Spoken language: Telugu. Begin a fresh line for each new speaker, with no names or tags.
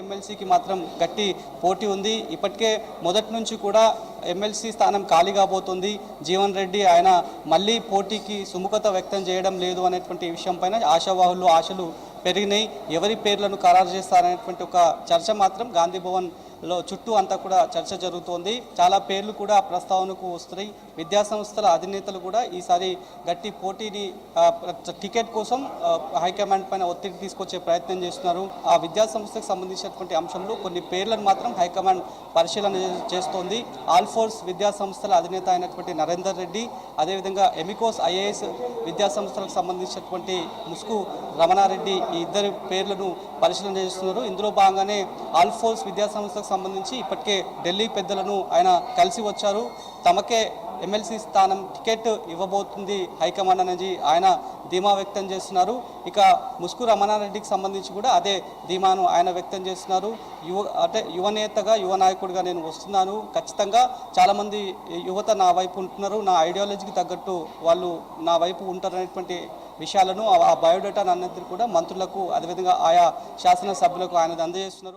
ఎమ్మెల్సీకి మాత్రం గట్టి పోటీ ఉంది. ఇప్పటికే మొదటి నుంచి కూడా ఎమ్మెల్సీ స్థానం ఖాళీ కాబోతుంది. జీవన్ రెడ్డి ఆయన మళ్ళీ పోటీకి సుముఖత వ్యక్తం చేయడం లేదు అనేటువంటి విషయం పైన ఆశావాహులు ఆశలు పెరిగినాయి. ఎవరి పేర్లను ఖరారు చేస్తారనేటువంటి ఒక చర్చ మాత్రం గాంధీ భవన్ లో చుట్టూ అంతా కూడా చర్చ జరుగుతోంది. చాలా పేర్లు కూడా ప్రస్తావనకు వస్తున్నాయి. విద్యా సంస్థల అధినేతలు కూడా ఈసారి గట్టి పోటీని టికెట్ కోసం హైకమాండ్ పైన ఒత్తిడి తీసుకొచ్చే ప్రయత్నం చేస్తున్నారు. ఆ విద్యా సంస్థకు సంబంధించినటువంటి అంశంలో కొన్ని పేర్లను మాత్రం హైకమాండ్ పరిశీలన చేస్తోంది. ఆల్ఫోర్స్ విద్యాసంస్థల విద్యా సంస్థల అధినేత అయినటువంటి నరేందర్ రెడ్డి అదేవిధంగా ఎమికోస్ ఐఏఎస్ విద్యా సంస్థలకు సంబంధించినటువంటి ముసుకు రమణారెడ్డి ఈ ఇద్దరు పేర్లను పరిశీలన చేస్తున్నారు. ఇందులో భాగంగానే ఆల్ఫోర్స్ విద్యాసంస్థకు విద్యా సంస్థకు సంబంధించి ఇప్పటికే ఢిల్లీ పెద్దలను ఆయన కలిసి వచ్చారు. తమకే ఎమ్మెల్సీ స్థానం టికెట్ ఇవ్వబోతుంది హైకమాండ్ అనేది ఆయన ధీమా వ్యక్తం చేస్తున్నారు. ఇక ముస్కు రమణారెడ్డికి సంబంధించి కూడా అదే ధీమాను ఆయన వ్యక్తం చేస్తున్నారు. యువ అంటే యువనేతగా యువ నాయకుడిగా నేను వస్తున్నాను. ఖచ్చితంగా చాలామంది యువత నా వైపు ఉంటున్నారు. నా ఐడియాలజీకి తగ్గట్టు వాళ్ళు నా వైపు ఉంటారనేటువంటి విషయాలను ఆ- బయోడేటాను బయోడేటా అన్నింటినీ కూడా మంత్రులకు అదేవిధంగా ఆయా శాసనసభ్యులకు ఆయన అందజేస్తున్నారు.